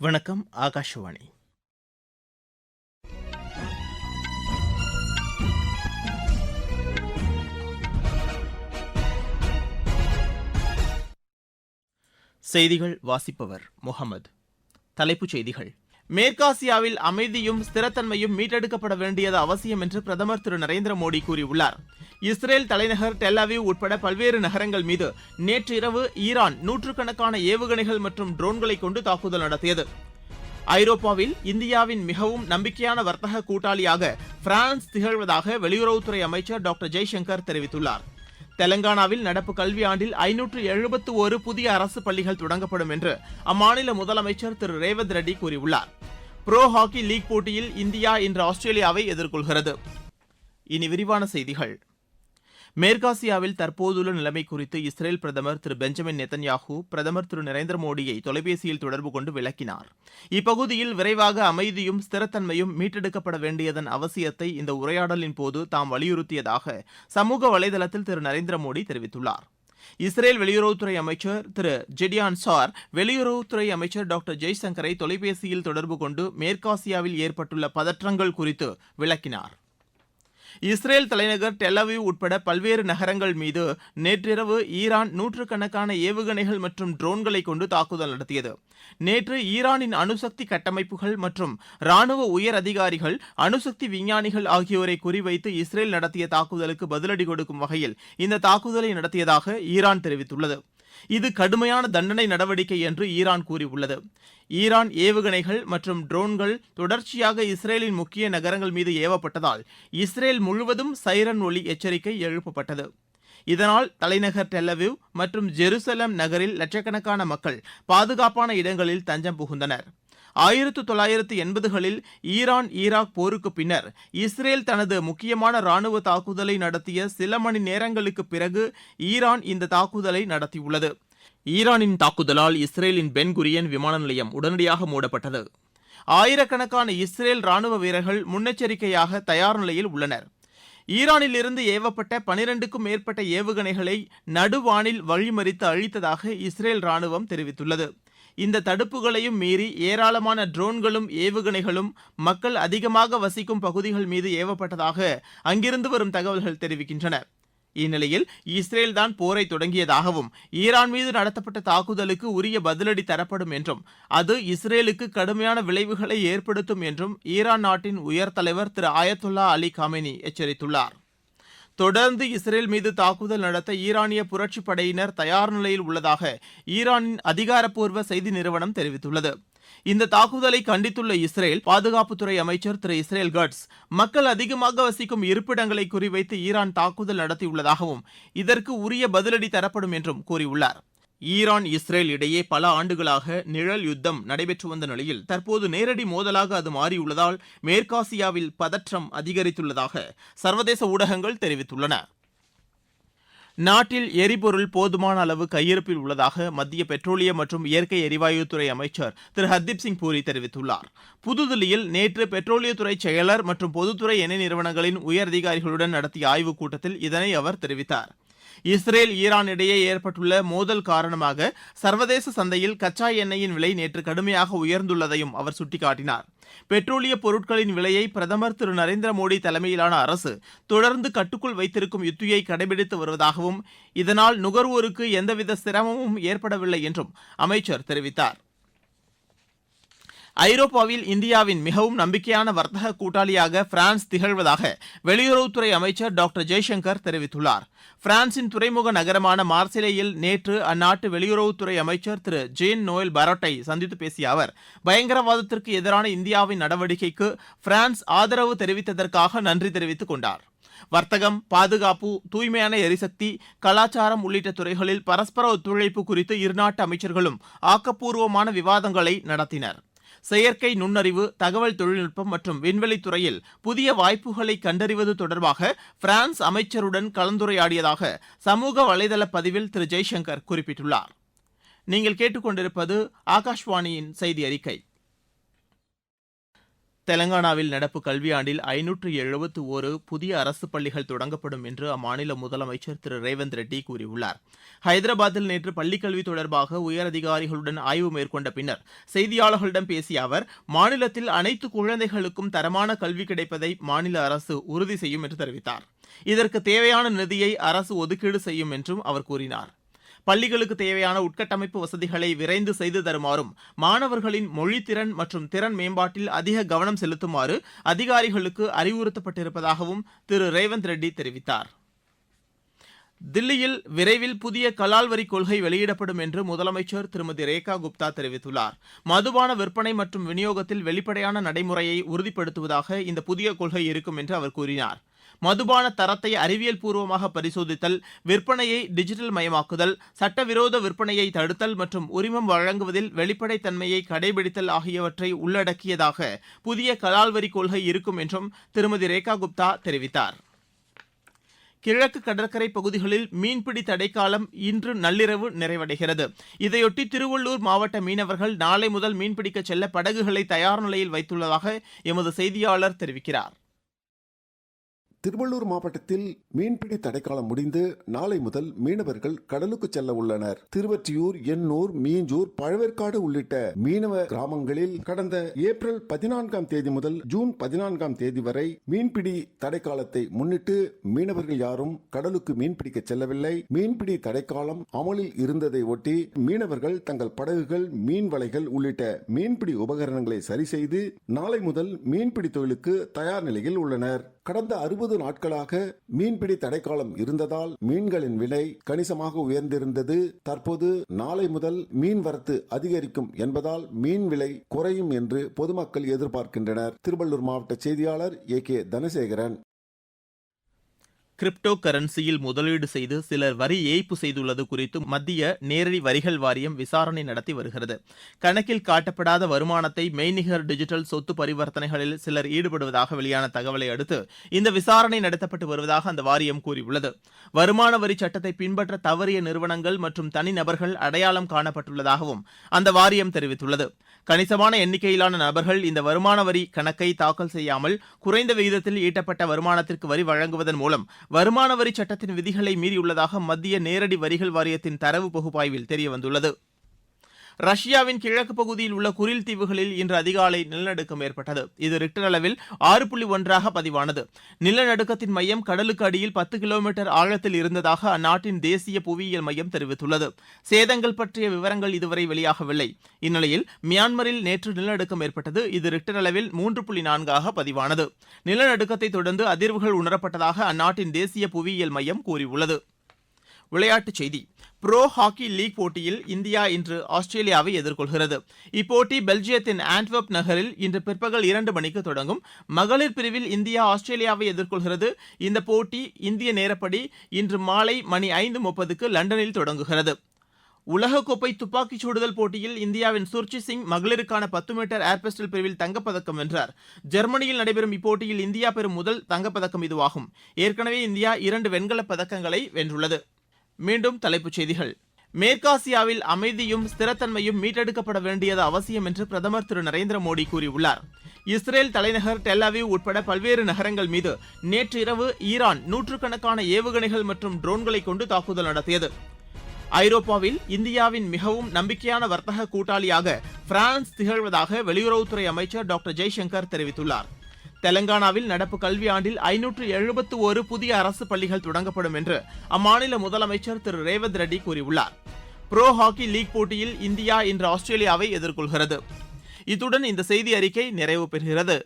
வணக்கம் ஆகாஷவாணி. செய்திகள் வாசிப்பவர் முகமது. தலைப்புச் செய்திகள். மேற்காசியாவில் அமைதியும் ஸ்திரத்தன்மையும் மீட்டெடுக்கப்பட வேண்டியது அவசியம் என்று பிரதமர் திரு நரேந்திர மோடி கூறியுள்ளார். இஸ்ரேல் தலைநகர் டெல்லாவிவ் உட்பட பல்வேறு நகரங்கள் மீது நேற்று இரவு ஈரான் நூற்றுக்கணக்கான ஏவுகணைகள் மற்றும் ட்ரோன்களை கொண்டு தாக்குதல் நடத்தியது. ஐரோப்பாவில் இந்தியாவின் மிகவும் நம்பிக்கையான வர்த்தக கூட்டாளியாக பிரான்ஸ் திகழ்வதாக வெளியுறவுத்துறை அமைச்சர் டாக்டர் ஜெய்சங்கர் தெரிவித்துள்ளார். தெலங்கானாவில் நடப்பு கல்வியாண்டில் ஐநூற்று எழுபத்து ஒரு புதிய அரசு பள்ளிகள் தொடங்கப்படும் என்று அம்மாநில முதலமைச்சர் திரு ரேவந்த் ரெட்டி கூறியுள்ளார். புரோ ஹாக்கி லீக் போட்டியில் இந்தியா இன்று ஆஸ்திரேலியாவை எதிர்கொள்கிறது. இனி விரிவான செய்திகள். மேற்காசியாவில் தற்போதுள்ள நிலைமை குறித்து இஸ்ரேல் பிரதமர் திரு பெஞ்சமின் நெத்தன்யாஹூ பிரதமர் திரு நரேந்திர மோடியை தொலைபேசியில் தொடர்பு கொண்டு விளக்கினார். இப்பகுதியில் விரைவாக அமைதியும் ஸ்திரத்தன்மையும் மீட்டெடுக்கப்பட வேண்டியதன் அவசியத்தை இந்த உரையாடலின் போது தாம் வலியுறுத்தியதாக சமூக வலைதளத்தில் திரு நரேந்திர மோடி தெரிவித்துள்ளார். இஸ்ரேல் வெளியுறவுத்துறை அமைச்சர் திரு ஜெடியான் சார் வெளியுறவுத்துறை அமைச்சர் டாக்டர் ஜெய்சங்கரை தொலைபேசியில் தொடர்பு கொண்டு மேற்காசியாவில் ஏற்பட்டுள்ள பதற்றங்கள் குறித்து விளக்கினார். இஸ்ரேல் தலைநகர் டெல்லவிவ் உட்பட பல்வேறு நகரங்கள் மீது நேற்றிரவு ஈரான் நூற்றுக்கணக்கான ஏவுகணைகள் மற்றும் ட்ரோன்களை கொண்டு தாக்குதல் நடத்தியது. நேற்று ஈரானின் அணுசக்தி கட்டமைப்புகள் மற்றும் ராணுவ உயர் அதிகாரிகள் அணுசக்தி விஞ்ஞானிகள் ஆகியோரை குறிவைத்து இஸ்ரேல் நடத்திய தாக்குதலுக்கு பதிலடி கொடுக்கும் வகையில் இந்த தாக்குதலை நடத்தியதாக ஈரான் தெரிவித்துள்ளது. இது கடுமையான தண்டனை நடவடிக்கை என்று ஈரான் கூறியுள்ளது. ஈரான் ஏவுகணைகள் மற்றும் ட்ரோன்கள் தொடர்ச்சியாக இஸ்ரேலின் முக்கிய நகரங்கள் மீது ஏவப்பட்டதால் இஸ்ரேல் முழுவதும் சைரன் ஒலி எச்சரிக்கை எழுப்பப்பட்டது. இதனால் தலைநகர் டெல்லவிவ் மற்றும் ஜெருசலம் நகரில் லட்சக்கணக்கான மக்கள் பாதுகாப்பான இடங்களில் தஞ்சம் புகுந்தனர். ஆயிரத்து தொள்ளாயிரத்து எண்பதுகளில் ஈரான் ஈராக் போருக்கு பின்னர் இஸ்ரேல் தனது முக்கியமான ராணுவ தாக்குதலை நடத்திய சில மணி நேரங்களுக்கு பிறகு ஈரான் இந்த தாக்குதலை நடத்தியுள்ளது. ஈரானின் தாக்குதலால் இஸ்ரேலின் பென்குரியன் விமான நிலையம் உடனடியாக மூடப்பட்டது. ஆயிரக்கணக்கான இஸ்ரேல் ராணுவ வீரர்கள் முன்னெச்சரிக்கையாக தயார் நிலையில் உள்ளனர். ஈரானிலிருந்து ஏவப்பட்ட பனிரெண்டுக்கும் மேற்பட்ட ஏவுகணைகளை நடுவானில் வழிமறித்து அழித்ததாக இஸ்ரேல் ராணுவம் தெரிவித்துள்ளது. இந்த தடுப்புகளையும் மீறி ஏராளமான ட்ரோன்களும் ஏவுகணைகளும் மக்கள் அதிகமாக வசிக்கும் பகுதிகள் மீது ஏவப்பட்டதாக அங்கிருந்து வரும் தகவல்கள் தெரிவிக்கின்றன. இந்நிலையில் இஸ்ரேல் தான் போரை தொடங்கியதாகவும் ஈரான் மீது நடத்தப்பட்ட தாக்குதலுக்கு உரிய பதிலடி தரப்படும் என்றும் அது இஸ்ரேலுக்கு கடுமையான விளைவுகளை ஏற்படுத்தும் என்றும் ஈரான் நாட்டின் உயர் தலைவர் திரு ஆயத்துல்லா அலி காமெனி எச்சரித்துள்ளார். தொடர்ந்து இஸ்ரேல் மீது தாக்குதல் நடத்த ஈரானிய புரட்சிப் படையினர் தயார் நிலையில் உள்ளதாக ஈரானின் அதிகாரப்பூர்வ செய்தி நிறுவனம் தெரிவித்துள்ளது. இந்த தாக்குதலை கண்டித்துள்ள இஸ்ரேல் பாதுகாப்புத்துறை அமைச்சர் திரு இஸ்ரேல் கட்ஸ் மக்கள் அதிகமாக வசிக்கும் இருப்பிடங்களை குறிவைத்து ஈரான் தாக்குதல் நடத்தியுள்ளதாகவும் இதற்கு உரிய பதிலடி தரப்படும் என்றும் கூறியுள்ளார். ஈரான் இஸ்ரேல் இடையே பல ஆண்டுகளாக நிழல் யுத்தம் நடைபெற்று வந்த நிலையில் தற்போது நேரடி மோதலாக அது மாறியுள்ளதால் மேற்காசியாவில் பதற்றம் அதிகரித்துள்ளதாக சர்வதேச ஊடகங்கள் தெரிவித்துள்ளன. நாட்டில் எரிபொருள் போதுமான அளவு கையிருப்பில் உள்ளதாக மத்திய பெட்ரோலியம் மற்றும் இயற்கை எரிவாயுத்துறை அமைச்சர் திரு. ஹர்தீப் சிங் பூரி தெரிவித்துள்ளார். புதுதில்லியில் நேற்று பெட்ரோலியத்துறை செயலர் மற்றும் பொதுத்துறை எண்ணெய் நிறுவனங்களின் உயரதிகாரிகளுடன் நடத்திய ஆய்வுக் கூட்டத்தில் இதனை அவர் தெரிவித்தார். இஸ்ரேல் ஈரான் இடையே ஏற்பட்டுள்ள மோதல் காரணமாக சர்வதேச சந்தையில் கச்சா எண்ணெயின் விலை நேற்று கடுமையாக உயர்ந்துள்ளதையும் அவர் சுட்டிக்காட்டினார். பெட்ரோலிய பொருட்களின் விலையை பிரதமர் திரு. நரேந்திர மோடி தலைமையிலான அரசு தொடர்ந்து கட்டுக்குள் வைத்திருக்கும் யுத்தியை கடைபிடித்து வருவதாகவும் இதனால் நுகர்வோருக்கு எந்தவித சிரமமும் ஏற்படவில்லை என்றும் அமைச்சர் தெரிவித்தார். ஐரோப்பாவில் இந்தியாவின் மிகவும் நம்பிக்கையான வர்த்தக கூட்டாளியாக பிரான்ஸ் திகழ்வதாக வெளியுறவுத்துறை அமைச்சர் டாக்டர் ஜெய்சங்கர் தெரிவித்துள்ளார். பிரான்சின் துறைமுக நகரமான மார்சிலேயில் நேற்று அந்நாட்டு வெளியுறவுத்துறை அமைச்சர் திரு ஜேன் நோயல் பரோட்டை சந்தித்து பேசிய அவர் பயங்கரவாதத்திற்கு எதிரான இந்தியாவின் நடவடிக்கைக்கு பிரான்ஸ் ஆதரவு தெரிவித்ததற்காக நன்றி தெரிவித்துக் கொண்டார். வர்த்தகம் பாதுகாப்பு தூய்மையான எரிசக்தி கலாச்சாரம் உள்ளிட்ட துறைகளில் பரஸ்பர ஒத்துழைப்பு குறித்து இருநாட்டு அமைச்சர்களும் ஆக்கப்பூர்வமான விவாதங்களை நடத்தினர். செயற்கை நுண்ணறிவு தகவல் தொழில்நுட்பம் மற்றும் விண்வெளித் துறையில் புதிய வாய்ப்புகளை கண்டறிவது தொடர்பாக பிரான்ஸ் அமைச்சருடன் கலந்துரையாடியதாக சமூக வலைதள பதிவில் திரு. ஜெய்சங்கர் குறிப்பிட்டுள்ளார். நீங்கள் கேட்டுக்கொண்டிருப்பது ஆகாஷ்வாணியின் செய்தி அறிக்கை தெலங்கானாவில் நடப்பு கல்வியாண்டில் ஐநூற்று எழுபத்து ஒரு புதிய அரசு பள்ளிகள் தொடங்கப்படும் என்று அம்மாநில முதலமைச்சர் திரு. ரேவந்த் ரெட்டி கூறியுள்ளார். ஹைதராபாத்தில் நேற்று பள்ளிக்கல்வி தொடர்பாக உயரதிகாரிகளுடன் ஆய்வு மேற்கொண்ட பின்னர் செய்தியாளர்களிடம் பேசிய அவர் மாநிலத்தில் அனைத்து குழந்தைகளுக்கும் தரமான கல்வி கிடைப்பதை மாநில அரசு உறுதி செய்யும் என்று தெரிவித்தார். இதற்கு தேவையான நிதியை அரசு ஒதுக்கீடு செய்யும் என்றும் அவர் கூறினார். பள்ளிகளுக்கு தேவையான உட்கட்டமைப்பு வசதிகளை விரைந்து செய்து தருமாறும் மாணவர்களின் மொழித்திறன் மற்றும் திறன் மேம்பாட்டில் அதிக கவனம் செலுத்துமாறு அதிகாரிகளுக்கு அறிவுறுத்தப்பட்டிருப்பதாகவும் திரு. ரேவந்த் ரெட்டி தெரிவித்தார். தில்லியில் விரைவில் புதிய கலால் வரி கொள்கை வெளியிடப்படும் என்று முதலமைச்சர் திருமதி ரேகா குப்தா தெரிவித்துள்ளார். மதுபான விற்பனை மற்றும் விநியோகத்தில் வெளிப்படையான நடைமுறையை உறுதிப்படுத்துவதாக இந்த புதிய கொள்கை இருக்கும் என்று அவர் கூறினார். மதுபான தரத்தை அறிவியல் பூர்வமாக பரிசோதித்தல் விற்பனையை டிஜிட்டல் மயமாக்குதல் சட்டவிரோத விற்பனையை தடுத்தல் மற்றும் உரிமம் வழங்குவதில் வெளிப்படைத்தன்மையை கடைபிடித்தல் ஆகியவற்றை உள்ளடக்கியதாக புதிய கலால்வரி கொள்கை இருக்கும் என்றும் திருமதி ரேகா குப்தா தெரிவித்தார். கிழக்கு கடற்கரை பகுதிகளில் மீன்பிடி தடைக்காலம் இன்று நள்ளிரவு நிறைவடைகிறது. இதையொட்டி திருவள்ளூர் மாவட்ட மீனவர்கள் நாளை முதல் மீன்பிடிக்கச் செல்ல படகுகளை தயார் நிலையில் வைத்துள்ளதாக எமது செய்தியாளர் தெரிவிக்கிறார். திருவள்ளூர் மாவட்டத்தில் மீன்பிடி தடைக்காலம் முடிந்து நாளை முதல் மீனவர்கள் கடலுக்கு செல்ல உள்ளனர். திருவற்றியூர் எண்ணூர் மீஞ்சூர் பழவேற்காடு உள்ளிட்ட மீனவ கிராமங்களில் கடந்த ஏப்ரல் பதினான்காம் தேதி முதல் ஜூன் பதினான்காம் தேதி வரை மீன்பிடி தடைக்காலத்தை முன்னிட்டு மீனவர்கள் யாரும் கடலுக்கு மீன்பிடிக்க செல்லவில்லை. மீன்பிடி தடைக்காலம் அமலில் இருந்ததை ஒட்டி மீனவர்கள் தங்கள் படகுகள் மீன் வலைகள் உள்ளிட்ட மீன்பிடி உபகரணங்களை சரி செய்து நாளை முதல் மீன்பிடி தொழிலுக்கு தயார் நிலையில் உள்ளனர். கடந்த அறுபது நாட்களாக மீன்பிடி தடைக்காலம் இருந்ததால் மீன்களின் விலை கணிசமாக உயர்ந்திருந்தது. தற்போது நாளை முதல் மீன் வரத்து அதிகரிக்கும் என்பதால் மீன் விலை குறையும் என்று பொதுமக்கள் எதிர்பார்க்கின்றனர். திருவள்ளூர் மாவட்ட செய்தியாளர் ஏ கே தனசேகரன். கிரிப்டோ கரன்சியில் முதலீடு செய்து சிலர் வரி ஏய்ப்பு செய்துள்ளது குறித்து மத்திய நேரடி வரிகள் வாரியம் விசாரணை நடத்தி வருகிறது. கணக்கில் காட்டப்படாத வருமானத்தை மெய்நிகர் டிஜிட்டல் சொத்து பரிவர்த்தனைகளில் சிலர் ஈடுபடுவதாக வெளியான தகவலை அடுத்து இந்த விசாரணை நடத்தப்பட்டு வருவதாக அந்த வாரியம் கூறியுள்ளது. வருமான வரி சட்டத்தை பின்பற்ற தவறிய நிறுவனங்கள் மற்றும் தனிநபர்கள் அடையாளம் காணப்பட்டுள்ளதாகவும் அந்த வாரியம் தெரிவித்துள்ளது. கணிசமான எண்ணிக்கையிலான நபர்கள் இந்த வருமான வரி கணக்கை தாக்கல் செய்யாமல் குறைந்த விகிதத்தில் ஈட்டப்பட்ட வருமானத்திற்கு வரி வழங்குவதன் மூலம் வருமான வரி சட்டத்தின் விதிகளை மீறியுள்ளதாக மத்திய நேரடி வரிகள் வாரியத்தின் தரவு பகுப்பாய்வில் தெரியவந்துள்ளது. ரஷ்யாவின் கிழக்கு பகுதியில் உள்ள குரில் தீவுகளில் இன்று அதிகாலை நிலநடுக்கம் ஏற்பட்டது. இது ரிக்டர் அளவில் ஆறு புள்ளி ஒன்றாக பதிவானது. நிலநடுக்கத்தின் மையம் கடலுக்கு அடியில் பத்து கிலோமீட்டர் ஆழத்தில் இருந்ததாக அந்நாட்டின் தேசிய புவியியல் மையம் தெரிவித்துள்ளது. சேதங்கள் பற்றிய விவரங்கள் இதுவரை வெளியாகவில்லை. இந்நிலையில் மியான்மரில் நேற்று நிலநடுக்கம் ஏற்பட்டது. இது ரிக்டர் அளவில் மூன்று புள்ளி நான்காக பதிவானது. நிலநடுக்கத்தை தொடர்ந்து அதிர்வுகள் உணரப்பட்டதாக அந்நாட்டின் தேசிய புவியியல் மையம் கூறியுள்ளது. விளையாட்டுச் செய்தி. புரோ ஹாக்கி லீக் போட்டியில் இந்தியா இன்று ஆஸ்திரேலியாவை எதிர்கொள்கிறது. இப்போட்டி பெல்ஜியத்தின் ஆண்ட்வெர்ப் நகரில் இன்று பிற்பகல் இரண்டு மணிக்கு தொடங்கும். மகளிர் பிரிவில் இந்தியா ஆஸ்திரேலியாவை எதிர்கொள்கிறது. இந்த போட்டி இந்திய நேரப்படி இன்று மாலை மணி ஐந்து முப்பதுக்கு லண்டனில் தொடங்குகிறது. உலகக்கோப்பை துப்பாக்கிச் சுடுதல் போட்டியில் இந்தியாவின் சுர்ச்சி சிங் மகளிருக்கான பத்து மீட்டர் ஏர் பிஸ்டல் பிரிவில் தங்கப்பதக்கம் வென்றார். ஜெர்மனியில் நடைபெறும் இப்போட்டியில் இந்தியா பெறும் முதல் தங்கப்பதக்கம் இதுவாகும். ஏற்கனவே இந்தியா இரண்டு வெண்கலப் பதக்கங்களை வென்றுள்ளது. மீண்டும் தலைப்புச் செய்திகள். மேற்காசியாவில் அமைதியும் ஸ்திரத்தன்மையும் மீட்டெடுக்கப்பட வேண்டியது அவசியம் என்று பிரதமர் திரு. நரேந்திர மோடி கூறியுள்ளார். இஸ்ரேல் தலைநகர் டெல்லாவி உட்பட பல்வேறு நகரங்கள் மீது நேற்று இரவு ஈரான் நூற்றுக்கணக்கான ஏவுகணைகள் மற்றும் ட்ரோன்களை கொண்டு தாக்குதல் நடத்தியது. ஐரோப்பாவில் இந்தியாவின் மிகவும் நம்பிக்கையான வர்த்தக கூட்டாளியாக பிரான்ஸ் திகழ்வதாக வெளியுறவுத்துறை அமைச்சர் டாக்டர் ஜெய்சங்கர் தெரிவித்துள்ளார். தெலங்கானாவில் நடப்பு கல்வியாண்டில் ஐநூற்று எழுபத்து ஒரு புதிய அரசு பள்ளிகள் தொடங்கப்படும் என்று அம்மாநில முதலமைச்சர் திரு ரேவந்த் ரெட்டி கூறியுள்ளார். புரோ ஹாக்கி லீக் போட்டியில் இந்தியா இன்று ஆஸ்திரேலியாவை எதிர்கொள்கிறது. இத்துடன் இந்த செய்தி அறிக்கை நிறைவு பெறுகிறது.